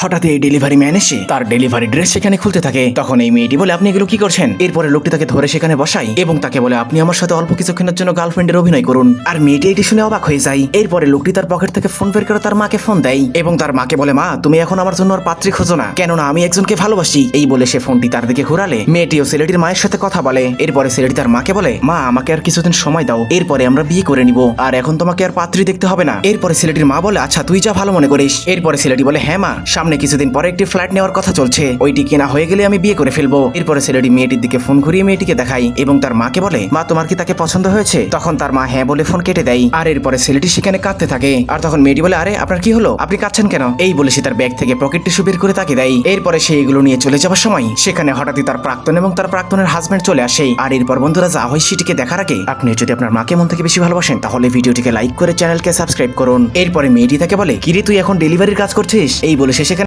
হঠাৎ এই delivery man এসে তার ডেলিভারি ড্রেস সেখানে খুলতে থাকে। তখন এই মেয়েটি বলে, আপনি এগুলো কি করছেন? এরপরে লোকটি তাকে ধরে সেখানে বসাই এবং তাকে বলে, আপনি আমার সাথে অল্প কিছুক্ষণের জন্য গার্লফ্রেন্ডের অভিনয় করুন। আর মেয়েটি এটি শুনে অবাক হয়ে যায়। এরপরে লোকটি তার পকেট থেকে ফোন বের করে তার মাকে ফোন দেয় এবং তার মাকে বলে, মা, তুমি এখন আমার জন্য আর পাত্রী খোঁজো না। কেননা আমি একজনকে ভালোবাসি। এই বলে সে ফোনটি তার দিকে ঘোরালে। মেয়েটিও ছেলেটির মায়ের সাথে কথা বলে। এরপরে ছেলেটি তার মাকে বলে, মা, আমাকে আর কিছুদিন সময় দাও। এরপরে আমরা বিয়ে করে নিব। আর এখন তোমাকে আর পাত্রী দেখতে হবে না। এরপরে ছেলেটির মা বলে আচ্ছা তুই যা ভালো মনে করিস। এরপরে ছেলেটি বলে হ্যাঁ মা। সামনে কিছুদিন পরে একটি ফ্ল্যাট নেওয়ার কথা চলছে। ওইটি কেনা হয়ে গেলে আমি বিয়ে করে ফেলব। এরপরে ছেলেটি মেয়েটির দিকে ফোন ঘুরিয়ে মেয়েটিকে দেখাই এবং তার মাকে বলে, মা, তোমার কি তাকে পছন্দ হয়েছে? তখন তার মা হ্যাঁ বলে ফোন কেটে দেয়। আর এরপরে ছেলেটি সেখানে কাঁদতে থাকে। আর তখন মেয়েটি বলে, আরে, আপনার কি হলো? আপনি কাঁদছেন কেন? এই বলে সে তার ব্যাগ থেকে পকেট টিস্যু বের করে তাকে দেয়। এরপরে সে এগুলো নিয়ে চলে যাওয়ার সময় সেখানে হঠাৎই তার প্রাক্তন এবং তার প্রাক্তনের হাজবেন্ড চলে আসে। আর এরপর বন্ধুরা, যা হয় সেটিকে দেখার আগে আপনি যদি আপনার মাকে মন থেকে বেশি ভালোবাসেন, তাহলে ভিডিওটিকে লাইক করে চ্যানেলকে সাবস্ক্রাইব করুন। এরপরে মেয়েটি তাকে বলে, কিরে, তুই এখন ডেলিভারির কাজ করছিস? এই বলে সে